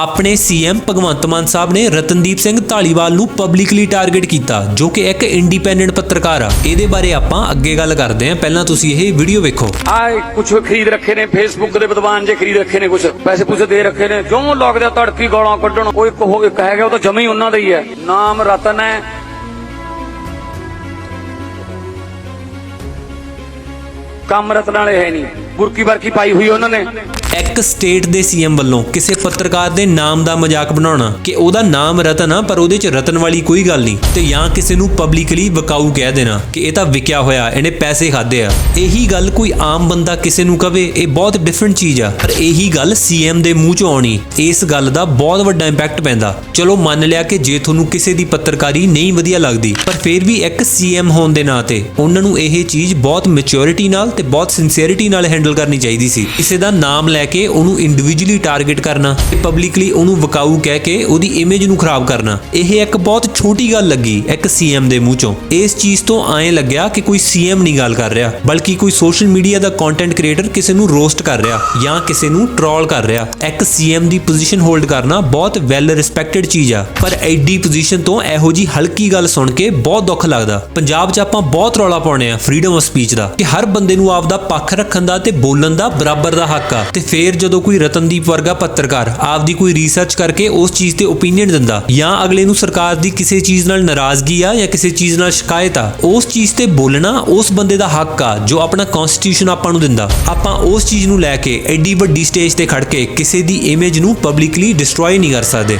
ਆਪਣੇ ਸੀਐਮ ਭਗਵੰਤ ਮਾਨ ਸਾਹਿਬ ਨੇ ਰਤਨਦੀਪ ਸਿੰਘ ਢਾਲੀਵਾਲ ਨੂੰ ਪਬਲਿਕਲੀ ਟਾਰਗੇਟ ਕੀਤਾ, ਜੋ ਕਿ ਇੱਕ ਇੰਡੀਪੈਂਡੈਂਟ ਪੱਤਰਕਾਰ ਆ। ਇਹਦੇ ਬਾਰੇ ਆਪਾਂ ਅੱਗੇ ਗੱਲ ਕਰਦੇ ਹਾਂ। ਪਹਿਲਾਂ ਤੁਸੀਂ ਇਹ ਵੀਡੀਓ ਵੇਖੋ। ਆਏ, ਕੁਛ ਖਰੀਦ ਰੱਖੇ ਨੇ ਫੇਸਬੁੱਕ ਦੇ ਵਿਦਵਾਨ ਜੇ ਖਰੀਦ ਰੱਖੇ ਨੇ ਕੁਛ। ਪੈਸੇ ਪੂਸੇ ਦੇ ਰੱਖੇ ਨੇ। ਜਿਉਂ ਲੱਗਦਾ ਤੜਕੀ ਗਾਲਾਂ ਕੱਢਣ ਕੋਈ ਇੱਕ ਇੱਕ ਹੈਗਾ, ਉਹ ਤਾਂ ਜਮੀ ਉਹਨਾਂ ਦਾ ਹੀ ਹੈ। ਨਾਮ ਰਤਨ ਹੈ। ਕੰਮ ਰਤਨ ਵਾਲੇ ਹੈ ਨਹੀਂ। ਬੁਰਕੀ ਬਰਕੀ ਪਾਈ ਹੋਈ ਉਹਨਾਂ ਨੇ। ਇੱਕ ਸਟੇਟ ਦੇ ਸੀਐਮ ਵੱਲੋਂ ਕਿਸੇ ਪੱਤਰਕਾਰ ਦੇ ਨਾਮ ਦਾ ਮਜ਼ਾਕ ਬਣਾਉਣਾ ਕਿ ਉਹਦਾ ਨਾਮ ਰਤਨ ਆ, ਪਰ ਉਹਦੇ 'ਚ ਰਤਨ ਵਾਲੀ ਕੋਈ ਗੱਲ ਨਹੀਂ ਤੇ ਜਾਂ ਕਿਸੇ ਨੂੰ ਪਬਲਿਕਲੀ ਵਿਕਾਊ ਕਹਿ ਦੇਣਾ ਕਿ ਇਹ ਤਾਂ ਵਿਕਿਆ ਹੋਇਆ, ਇਹਨੇ ਪੈਸੇ ਖਾਦੇ ਆ। ਇਹੀ ਗੱਲ ਕੋਈ ਆਮ ਬੰਦਾ ਕਿਸੇ ਨੂੰ ਕਵੇ, ਇਹ ਬਹੁਤ ਡਿਫਰੈਂਟ ਚੀਜ਼ ਆ। ਪਰ ਇਹੀ ਗੱਲ ਸੀਐਮ ਦੇ ਮੂੰਹ 'ਚੋਂ ਆਉਣੀ, ਇਸ ਗੱਲ ਦਾ ਬਹੁਤ ਵੱਡਾ ਇੰਪੈਕਟ ਪੈਂਦਾ। ਚਲੋ ਮੰਨ ਲਿਆ ਕਿ ਜੇ ਤੁਹਾਨੂੰ ਕਿਸੇ ਦੀ ਪੱਤਰਕਾਰੀ ਨਹੀਂ ਵਧੀਆ ਲੱਗਦੀ, ਪਰ ਫਿਰ ਵੀ ਇੱਕ ਸੀਐਮ ਹੋਣ ਦੇ ਨਾਤੇ ਉਹਨਾਂ ਨੂੰ ਇਹ ਚੀਜ਼ ਬਹੁਤ ਮੈਚੁਰਿਟੀ ਨਾਲ ਤੇ ਬਹੁਤ ਸਿੰਸੀਅਰਿਟੀ ਨਾਲ ਹੈਂਡਲ ਕਰਨੀ ਚਾਹੀਦੀ ਸੀ। ਕਿਸੇ ਦਾ ਨਾਮ ਲੈ ਕੇ ਉਹਨੂੰ ਇੰਡੀਵਿਜੂਅਲੀ ਟਾਰਗੇਟ ਕਰਨਾ ਤੇ ਪਬਲਿਕਲੀ ਉਹਨੂੰ ਵਿਕਾਊ ਕਹਿ ਕੇ ਉਹਦੀ ਇਮੇਜ ਨੂੰ ਖਰਾਬ ਕਰਨਾ। ਇਹ ਇੱਕ ਬਹੁਤ ਛੋਟੀ ਗੱਲ ਲੱਗੀ ਇੱਕ ਸੀਐਮ ਦੇ ਮੂੰਹ ਚੋਂ। ਇਸ ਚੀਜ਼ ਤੋਂ ਐਂ ਲੱਗਿਆ ਕਿ ਕੋਈ ਸੀਐਮ ਨਹੀਂ ਗੱਲ ਕਰ ਰਿਹਾ, ਬਲਕਿ ਕੋਈ ਸੋਸ਼ਲ ਮੀਡੀਆ ਦਾ ਕੰਟੈਂਟ ਕ੍ਰੀਏਟਰ ਕਿਸੇ ਨੂੰ ਰੋਸਟ ਕਰ ਰਿਹਾ ਜਾਂ ਕਿਸੇ ਨੂੰ ਟ੍ਰੋਲ ਕਰ ਰਿਹਾ। ਇੱਕ ਸੀਐਮ ਦੀ ਪੋਜੀਸ਼ਨ ਹੋਲਡ ਕਰਨਾ ਬਹੁਤ ਵੈਲ ਰਿਸਪੈਕਟਡ ਚੀਜ਼ ਆ। ਪਰ ਐਡੀ ਪੋਜੀਸ਼ਨ ਤੋਂ ਇਹੋ ਜੀ ਹਲਕੀ ਗੱਲ ਸੁਣ ਕੇ ਬਹੁਤ ਦੁੱਖ ਲੱਗਦਾ। ਪੰਜਾਬ 'ਚ ਆਪਾਂ ਬਹੁਤ ਰੌਲਾ ਪਾਉਣੇ ਆ ਫਰੀडम ਆਫ ਸਪੀਚ ਦਾ, ਕਿ ਹਰ ਬੰਦੇ ਨੂੰ ਆਪਦਾ ਪੱਖ ਰੱਖਣ ਦਾ ਤੇ ਬੋਲਣ ਦਾ ਬਰਾਬਰ ਦਾ ਹੱਕ ਆ। ਤੇ ਫੇਰ ਜਦੋਂ ਕੋਈ ਰਤਨਦੀਪ ਵਰਗਾ ਪੱਤਰਕਾਰ ਆਪਦੀ ਕੋਈ ਰਿਸਰਚ ਕਰਕੇ ਉਸ ਚੀਜ਼ ਤੇ ਓਪੀਨੀਅਨ ਦਿੰਦਾ ਜਾਂ ਅਗਲੇ ਨੂੰ ਸਰਕਾਰ ਦੀ ਕਿਸੇ ਚੀਜ਼ ਨਾਲ ਨਾਰਾਜ਼ਗੀ ਆ ਜਾਂ ਕਿਸੇ ਚੀਜ਼ ਨਾਲ ਸ਼ਿਕਾਇਤ ਆ, ਉਸ ਚੀਜ਼ ਤੇ ਬੋਲਣਾ ਉਸ ਬੰਦੇ ਦਾ ਹੱਕ ਆ ਜੋ ਆਪਣਾ ਕਨਸਟੀਟਿਊਸ਼ਨ ਆਪਾਂ ਨੂੰ ਦਿੰਦਾ। ਆਪਾਂ ਉਸ ਚੀਜ਼ ਨੂੰ ਲੈ ਕੇ ਐਡੀ ਵੱਡੀ ਸਟੇਜ ਤੇ ਖੜ ਕੇ ਕਿਸੇ ਦੀ ਇਮੇਜ ਨੂੰ ਪਬਲਿਕਲੀ ਡਿਸਟਰੋਏ ਨਹੀਂ ਕਰ ਸਕਦੇ।